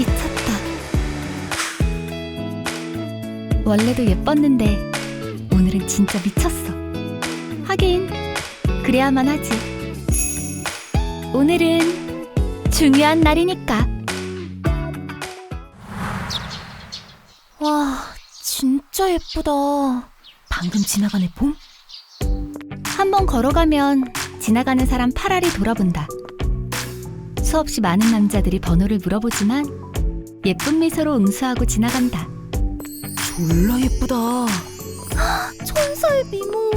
미쳤다. 원래도 예뻤는데 오늘은 진짜 미쳤어. 하긴 그래야만 하지. 오늘은 중요한 날이니까. 와, 진짜 예쁘다. 방금 지나간 애 봄? 한 번 걸어가면 지나가는 사람 파라리 돌아본다. 수없이 많은 남자들이 번호를 물어보지만 예쁜 미소로 응수하고 지나간다. 졸라 예쁘다. 천사의 미모.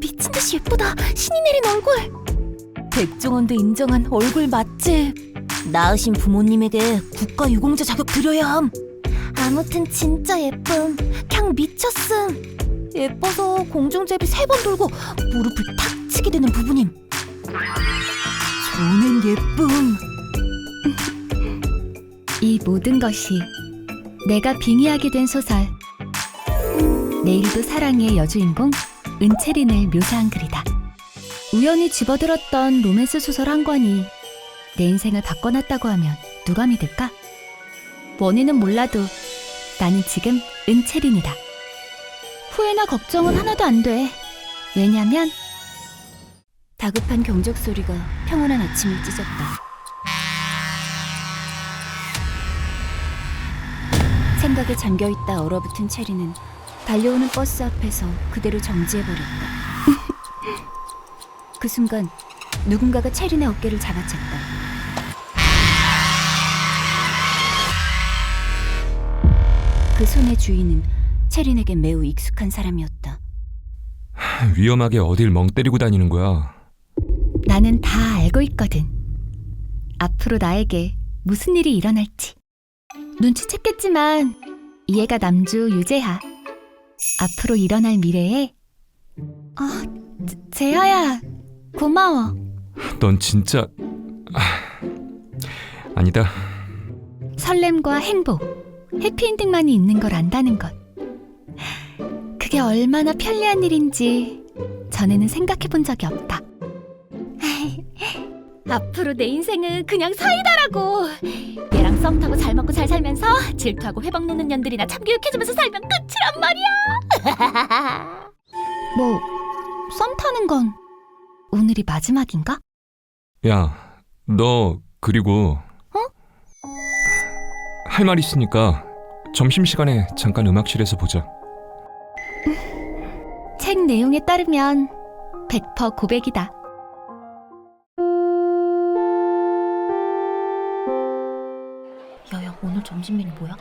미친 듯이 예쁘다. 신이 내린 얼굴. 백종원도 인정한 얼굴 맛집. 낳으신 부모님에게 국가 유공자 자격 드려야 함. 아무튼 진짜 예쁨. 그냥 미쳤음. 예뻐서 공중제비 세 번 돌고 무릎을 탁 치게 되는 부부님. 저는 예쁨. 이 모든 것이 내가 빙의하게 된 소설. 내일도 사랑의 여주인공 은채린을 묘사한 글이다. 우연히 집어들었던 로맨스 소설 한 권이 내 인생을 바꿔놨다고 하면 누가 믿을까? 원인은 몰라도 나는 지금 은채린이다. 후회나 걱정은 하나도 안 돼. 왜냐면 다급한 경적 소리가 평온한 아침을 찢었다. 생각에 잠겨있다 얼어붙은 체리는 달려오는 버스 앞에서 그대로 정지해버렸다. 그 순간 누군가가 체린의 어깨를 잡아챘다. 그 손의 주인은 체린에게 매우 익숙한 사람이었다. 위험하게 어딜 멍 때리고 다니는 거야. 나는 다 알고 있거든. 앞으로 나에게 무슨 일이 일어날지. 눈치챘겠지만 이해가 남주 유재하. 앞으로 일어날 미래에 아, 제- 재하야. 고마워. 넌 진짜 아, 아니다. 설렘과 행복, 해피엔딩만이 있는 걸 안다는 것. 그게 얼마나 편리한 일인지 전에는 생각해 본 적이 없다. 앞으로 내 인생은 그냥 사이다라고. 얘랑 썸 타고 잘 먹고 잘 살면서 질투하고 회복 놓는 년들이나 참교육해주면서 살면 끝이란 말이야. 뭐, 썸 타는 건 오늘이 마지막인가? 야, 너 그리고 어? 할말 있으니까 점심 시간에 잠깐 음악실에서 보자. 책 내용에 따르면 100% 고백이다. 점심 메뉴 뭐야?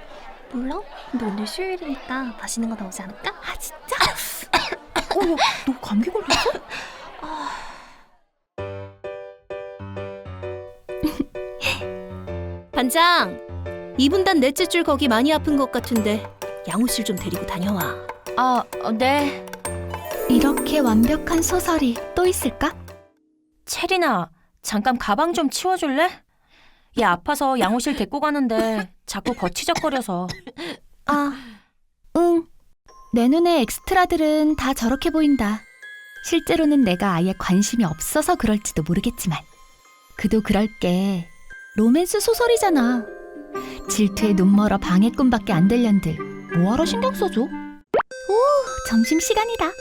몰라? 근데 오늘 수요일이니까 맛있는 거 나오지 않을까? 아 진짜? 어, 야, 너 감기 걸렸어? 반장, 이분단 넷째 줄 거기 많이 아픈 것 같은데 양호실 좀 데리고 다녀와. 아, 네. 이렇게 완벽한 소설이 또 있을까? 체리나, 잠깐 가방 좀 치워줄래? 얘 아파서 양호실 데리고 가는데 자꾸 거치적거려서. 아, 응. 내 눈에 엑스트라들은 다 저렇게 보인다. 실제로는 내가 아예 관심이 없어서 그럴지도 모르겠지만. 그도 그럴 게 로맨스 소설이잖아. 질투에 눈멀어 방해꾼밖에 안 될 년들 뭐하러 신경 써줘? 오, 점심 시간이다.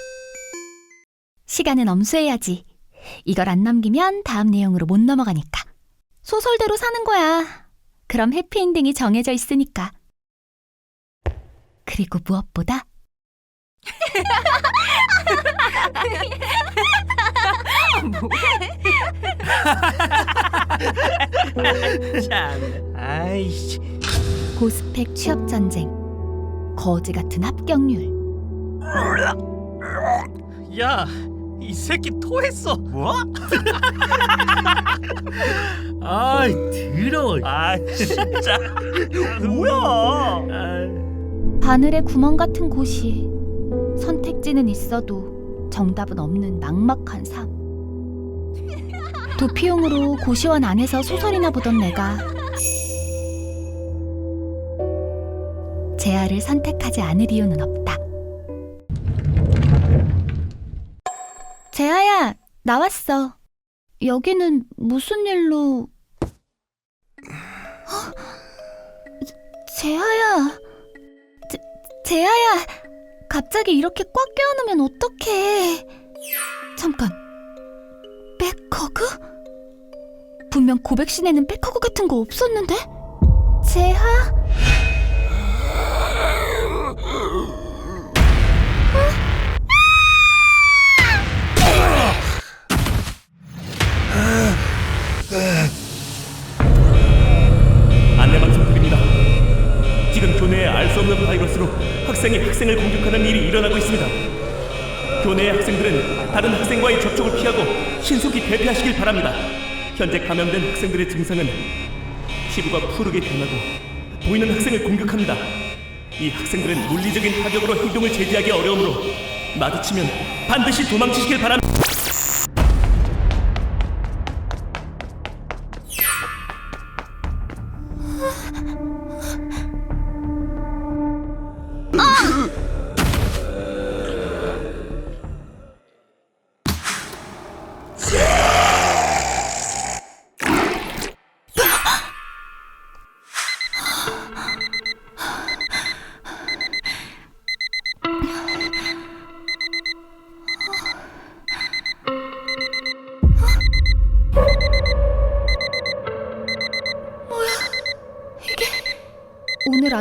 시간은 엄수해야지. 이걸 안 넘기면 다음 내용으로 못 넘어가니까. 소설대로 사는 거야. 그럼 해피엔딩이 정해져 있으니까. 그리고 무엇보다 참, 아이씨. 고스펙 취업 전쟁, 거지 같은 합격률, 야, 이 새끼 토했어. 뭐? 아이, 더러워. 아, 진짜. 뭐야? 아, 바늘에 구멍 같은 고시, 선택지는 있어도 정답은 없는 막막한 삶. 도피용으로 고시원 안에서 소설이나 보던 내가 재아를 선택하지 않을 이유는 없다. 재아야, 나왔어. 여기는 무슨 일로... 헉, 제- 재아야... 재, 재하야, 갑자기 이렇게 꽉 껴안으면 어떡해. 잠깐, 백허그? 분명 고백신에는 백허그 같은 거 없었는데? 재하? 바이러스로 학생이 학생을 공격하는 일이 일어나고 있습니다. 교내의 학생들은 다른 학생과의 접촉을 피하고 신속히 대피하시길 바랍니다. 현재 감염된 학생들의 증상은 피부가 푸르게 변하고 보이는 학생을 공격합니다. 이 학생들은 물리적인 타격으로 행동을 제지하기 어려우므로 마주치면 반드시 도망치시길 바랍니다.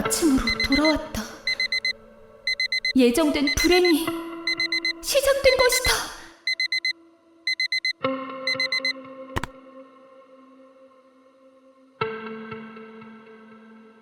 아침으로 돌아왔다. 예정된 불행이 시작된 것이다.